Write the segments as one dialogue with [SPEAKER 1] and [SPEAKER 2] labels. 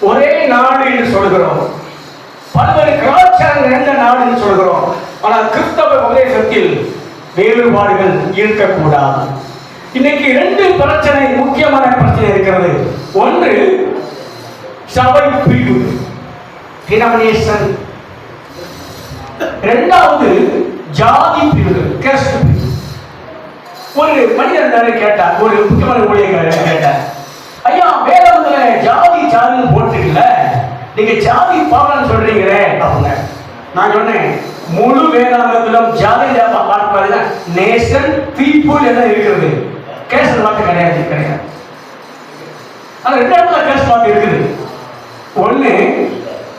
[SPEAKER 1] ஒரே நாடு என்று சொல்கிறோம். பல்வேறு கலாச்சாரம் நிறைந்த நாடு என்று சொல்கிறோம். ஆனால் கிறிஸ்தவ உபதேசத்தில் வேறுபாடுகள் இருக்கக்கூடாது. இன்னைக்கு ரெண்டு பிரச்சனை முக்கியமான பிரச்சனை இருக்கிறது. ஒன்று சபை பிரிவு டினாமினேஷன் இரண்டாவது ஜாதி பிரிவு கேஸ்ட் ஒரு மனிதன் தானே கேட்டார் ஒரு முக்கியமான ஊழியர்கள் கேட்டார். ஐயா வேதத்துல ஜாதி ஜாதின்னு போட்டுருக்கல நீங்க ஜாதி பாவம் சொல்றீங்களே அவங்க நான் சொன்னேன் முழு வேதாந்தத்திலும் ஜாதி பார்ப்பது நேஷன் பீப்புள் என்ன இருக்கிறது. கேசல் வார்த்தை கிடையாது கிடையாது. ஆனா ரெண்டு இடத்துல கேஸ் வார்த்தை இருக்குது. ஒண்ணு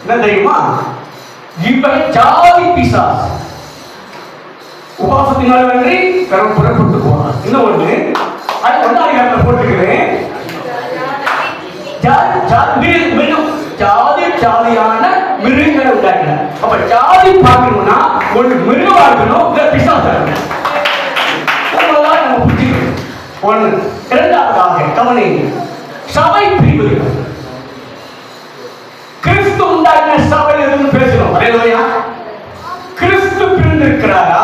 [SPEAKER 1] என்ன தெரியுமா? இப்ப ஜாதி பிசாஸ் உபாசத்தினால் வென்றி பிறப்புறப்பட்டு புறப்பட்டு போனான் இன்னும் ஒண்ணு அது ஒன்றாம் இடத்துல போட்டுக்கிறேன் அப்ப ஜாதி பார்க்கணும்னா ஒன்று மிருகமா இருக்கணும் இல்ல பிசாசா இருக்கணும். நம்ம புரிஞ்சுக்கணும். ஒன்று இரண்டாவதாக கவனிங்க சபை பிரிவுகள் கிறிஸ்து உண்டாக்கின சபை இருந்து பேசணும். அலையா கிறிஸ்து பிரிந்திருக்கிறாரா?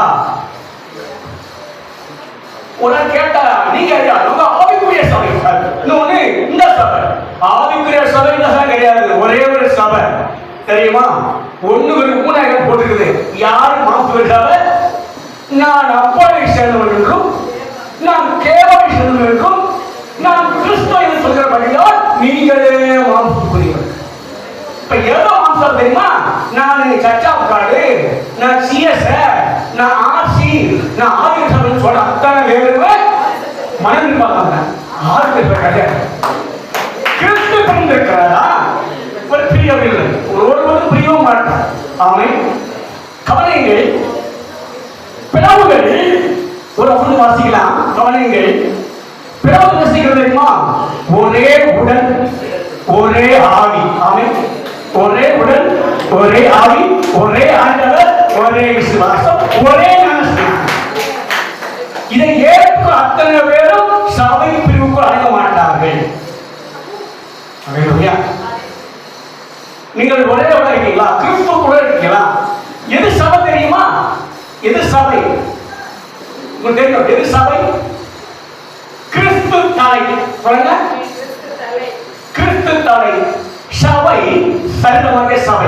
[SPEAKER 1] ஒரு நாள் கேட்டா நீங்க ஐயா உங்க ஆவிக்குரிய சபை இன்னொன்னு இந்த சபை. ஆவிக்குரிய சபை இந்த சபை கிடையாது. ஒரே ஒரு சபை. தெரியுமா? ஒண்ணு ஒரு மூணாயிரம் போட்டுருக்குது. யார் மாசுவர் நான் அப்பாவை சேர்ந்தவர்களுக்கும் நான் கேவாவை சேர்ந்தவர்களுக்கும் நான் கிறிஸ்துவ என்று சொல்கிறபடியால் நீங்களே மாசுக்குரியவர் இப்ப எவ்வளவு மாம்சம் தெரியுமா? நான் சச்சா காடு நான் சிஎஸ் நான் ஆர்சி நான் ஆதிக்க சொல்ல சொல்ற அத்தனை பேருமே மனம் பார்ப்பாங்க ஆறு பேர் கிடையாது கிறிஸ்து பிறந்திருக்கிறாரா ஒரு பிரியவில்லை ஒரு ஒருவரும் மாட்டார். ஆமை. கவனிங்கள் பிளவுகள். ஒரு அப்படி வாசிக்கலாம். கவனிங்கள் பிளவு வாசிக்கிறது தெரியுமா? ஒரே உடல் ஒரே ஆவி. ஆமை. ஒரே உடல் ஒரே ஆவி ஒரே ஆண்டவர் ஒரே விசுவாசம் ஒரே மனசு இதை ஏற்க அத்தனை பேரும் சபை பிரிவுக்கு அணுக நீங்கள் ஒரே இருக்கீங்களா? கிறிஸ்துவ கூட இருக்கீங்களா? எது சபை தெரியுமா? எது சபை? உங்களுக்கு தெரியும். எது சபை? கிறிஸ்து தலை. சொல்லுங்க கிறிஸ்து தலை. சபை சரீரமாக சபை.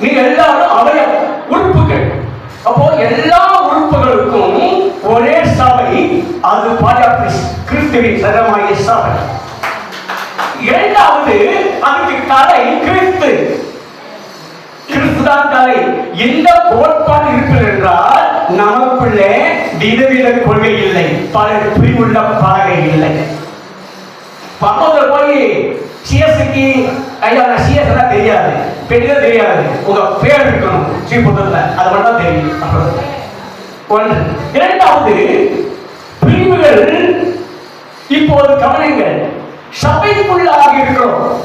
[SPEAKER 1] நீங்க எல்லாரும் அவயம் உறுப்புகள். அப்போ எல்லா உறுப்புகளுக்கும் ஒரே சபை. அது பாஜக கிறிஸ்துவின் சரமாகிய சபை. இரண்டாவது அதுக்கு தலை கிறிஸ்து கிறிஸ்துதான் தலை இந்த கோட்பாடு இருப்பது என்றால் நமக்குள்ளே விதவித கொள்கை இல்லை. பல பிரிவுள்ள பலகை இல்லை. பக்கத்துல போய் சிஎஸ்க்கு ஐயா நான் சிஎஸ் தெரியாது. பெரிய தெரியாது. உங்க பேர் இருக்கணும். ஸ்ரீபுத்தத்துல அது மட்டும் தெரியும். ஒன்று. இரண்டாவது பிரிவுகள் இப்போது கவனங்கள் சபைக்குள்ளாக இருக்கிறோம்.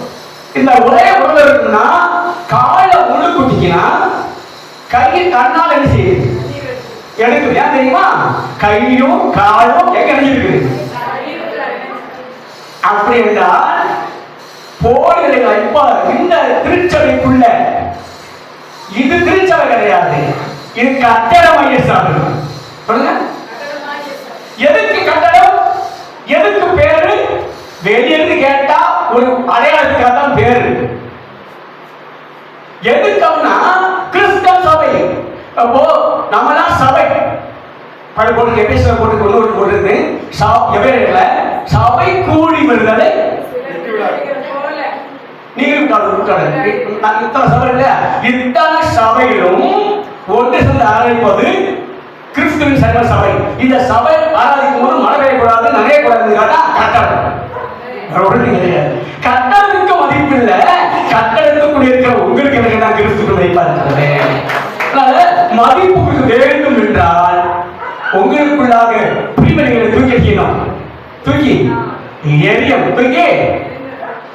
[SPEAKER 1] இந்த ஒரே பொருள் இருக்குன்னா காலை உள்ள குட்டிக்கினா கையை கண்ணால் என்ன செய்யுது? எனக்கு ஏன் தெரியுமா? கையும் காலும் எங்க இணைஞ்சிருக்குது அப்படி என்றால் போடுகிறீங்களா இப்ப இந்த திருச்சபைக்குள்ள. இது திருச்சபை கிடையாது. இது கட்டட மைய சபை சொல்லுங்க. எதுக்கு கட்டடம்? எதுக்கு பேரு? வெளியிருந்து கேட்டா ஒரு அடையாளத்துக்காக பேரு. எதுக்கம்னா கிறிஸ்தவ சபை. அப்போ நம்மலாம் சபை. படி போட்டு எபிசோட போட்டு கொண்டு வந்து போட்டுருக்கு எபேரில் சபை கூடி வருதலை. நீங்களும் இத்தனை சபை இல்லையா? இத்தனை சபையிலும் ஒன்று சேர்ந்து ஆரம்பிப்பது கிறிஸ்துவின் சர்வ சபை. இந்த சபை ஆராதிக்கும் போது மழை பெய்யக்கூடாது நனையக்கூடாது கட்டடம் உடனே கிடையாது கட்டடத்துக்கு மதிப்பு இல்ல. கட்டடத்துக்குள்ள இருக்கிற உங்களுக்கு எனக்கு நான் கிறிஸ்துக்கு மதிப்பா இருக்கிறேன் மதிப்பு வேண்டும் என்றால் உங்களுக்குள்ளாக பிரிவினைகளை தூக்கி வைக்கணும். தூக்கி. எரியம். தூக்கி.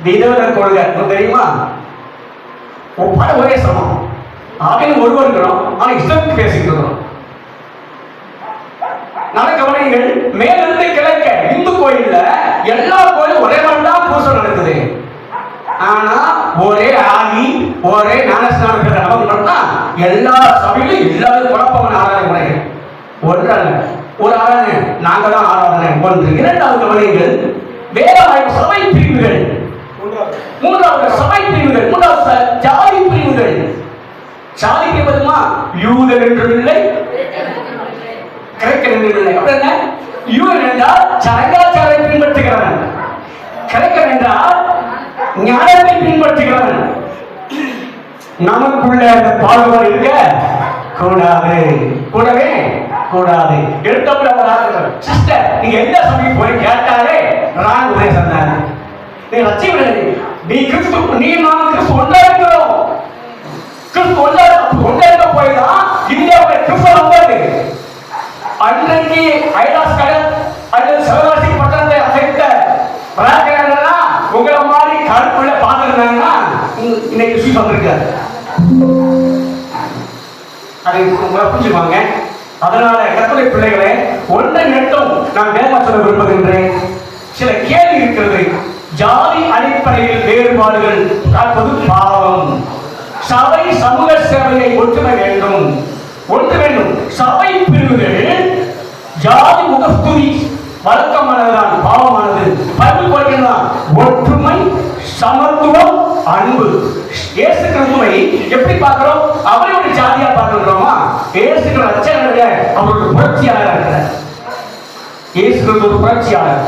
[SPEAKER 1] விதவன கொள்கை தெரியுமா? ஒப்பாட ஒரே சமம். ஆவின் ஒருவர் இருக்கிறோம். ஆனா இஷ்டத்துக்கு பேசிட்டு இருக்கிறோம். நல்ல கவனிங்கள் மேலிருந்து கிழக்க இந்து கோயில்ல எல்லா கோயிலும் ஒரே மாதிரி தான் பூசை நடக்குது ஆனா ஒரே ஞானஸ்நானம் பெற்ற நமக்கு மட்டும் எல்லா சபையிலும் எல்லாரும் குழப்பமான ஆராதனை முறைகள் ஒன்று அல்ல ஒரு ஆராதனை நாங்க தான் ஆராதனை ஒன்று இரண்டாவது கவனியங்கள் வேதமாய் சபை பிரிவுகள். மூன்றாவது. சபை பிரிவுகள். மூன்றாவது ஜாதி பிரிவுகள். ஜாதி என்பதுமா யூதர் என்றும் இல்லை கிரேக்கன் என்றும் இல்லை. அப்படி என்ன? யூதன் என்றால் சடங்காச்சாரை பின்பற்றுகிறவன். கிரேக்கன் என்றால் ஞானத்தை பின்பற்றுகிறவன். நமக்குள்ள அந்த பாகுபாடு இருக்க கூடாது. கூடவே கூடாது எடுத்தப்பட ஒரு சிஸ்டர் நீங்க எந்த சபைக்கு போய் கேட்டாலே நான் உபதேசம் தான் நீ ரசிக்க நீ கிறிஸ்து நீ நான் கிறிஸ்து ஒன்றா இருக்கிறோம் கிறிஸ்து ஒன்றா ஒன்றா இருக்க போய் தான் இந்தியாவுடைய கிறிஸ்து வந்தது அன்றைக்கு ஐலாஸ் கடல் அல்லது சிவகாசி பட்டணத்தை அசைத்த பிரார்த்தனைகளா உங்களை மாதிரி கருப்புள்ள பார்த்துருந்தாங்கன்னா இன்னைக்கு சுற்றி வந்திருக்காரு. அதை உங்களை புரிஞ்சுப்பாங்க அதனால கத்தலை பிள்ளைகளே ஒன்றை மட்டும் நான் வேகமா சொல்ல விரும்புகின்றேன். சில கேள்வி இருக்கிறது. ஜாதி அடிப்படையில் வேறுபாடுகள் காப்பது பாவம். சபை சமூக சேவையை ஒற்றுமை வேண்டும். ஒன்று வேண்டும். சபை பிரிவுகள் ஜாதி முகஸ்துதி வழக்கமானதுதான் பாவமானது. பைபிள் படிக்கலாம் ஒற்றுமை சமத்துவம் அன்பு. இயேசு கிறிஸ்துவை எப்படி பார்க்கிறோம்? அவருடைய ஜாதியா பார்க்கிறோமா இயேசு கிறிஸ்து ரட்சகருடைய அவருடைய புரட்சியாளர். இருக்கிறார் இயேசு ஒரு புரட்சியாளர்.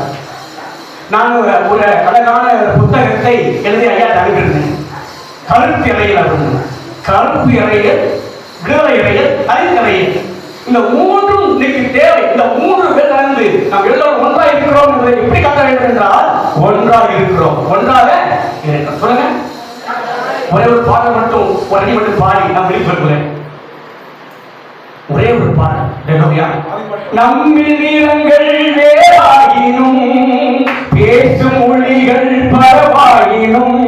[SPEAKER 1] நான் ஒரு ஒரு அழகான புத்தகத்தை எழுதி ஐயா அனுப்பியிருந்தேன். கருப்பு இறையில் அப்படின்னு கருப்பு இறையில் விடுதலை இறையில் அறிந்தறையில் இந்த மூன்றும் இன்னைக்கு தேவை. இந்த மூன்று பேர் கலந்து நாம் எல்லோரும் ஒன்றா இருக்கிறோம் என்பதை எப்படி காட்ட வேண்டும் என்றால் ஒன்றாக இருக்கிறோம். ஒன்றாக இருக்கிறோம் சொல்லுங்க. ஒரே ஒரு பாடம் மட்டும் ஒரு அடி மட்டும் பாடி நான் வெளிப்படுத்துகிறேன் ஒரே ஒரு பாடல் ஹalleluya. நம்மில் நிறங்கள் வேறாயினும் பேசும் மொழிகள் பரவாயினும்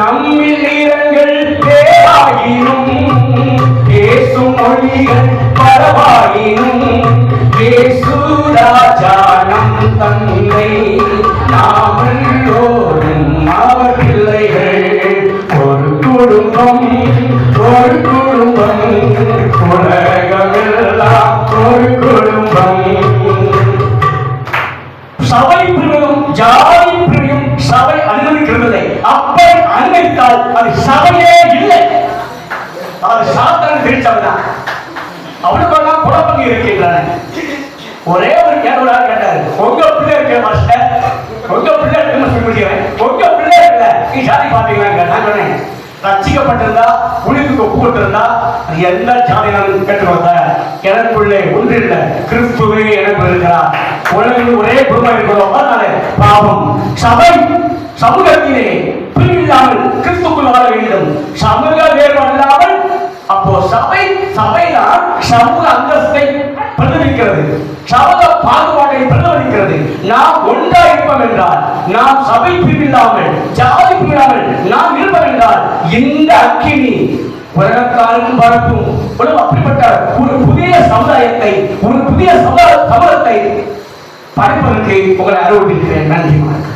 [SPEAKER 1] நம்மில் நீளங்கள் வேறாயினும் பேசும் மொழிகள் பரவாயினும் பேசுராஜா நம் தந்தை நான் பிரிவும் ஜாதி பிரிவையும் சபை அனுமதிக்கிறதில்லை அப்படி அனுமதித்தால் அது சபையே இல்லை. அது சாத்தான் திருச்சபைதான். அவனுக்கெல்லாம் குழப்பங்கள் இருக்கின்றன ஒரே ஒரு கேள்வியா கேட்டாரு. உங்க பிள்ளை இருக்க மாஸ்டர் உங்க பிள்ளை இருக்குன்னு சொல்லி முடிக்கிறேன். உங்க பிள்ளை இல்ல நீ ஜாதி பாத்தீங்களா? நான் சொன்னேன். ரட்சிக்கப்பட்டிருந்தா உனக்கு ஒப்பு கொடுத்திருந்தா அது எல்லா ஜாதியினாலும் வந்தேன் எனக்குள்ளே ஒன்றில்ல கிறிஸ்துவே எனக்கு இருக்கிறார் உலகில் ஒரே குடும்பம் இருக்கிறோம் பாவம். சபை சமூகத்திலே பிரிவில்லாமல் கிறிஸ்துக்குள் வாழ வேண்டும். சமூக வேறுபாடு சபை சபைதான் சமூக அந்தஸ்தை பிரதிபலிக்கிறது சமூக பாகுபாட்டை பிரதிபலிக்கிறது. நாம் ஒன்றா இருப்போம் என்றால் நாம் சபை பிரிவில்லாமல் ஜாதி பிரிவில்லாமல் நாம் இருப்போம் என்றால் இந்த அக்கினி உலகத்தாருக்கும் பரப்பும் உலகம் அப்படிப்பட்ட ஒரு புதிய சமுதாயத்தை ஒரு புதிய சமுதாய சமூகத்தை படைப்பதற்கு உங்களை அறிவுறுத்திக்கிறேன் நன்றி வணக்கம்.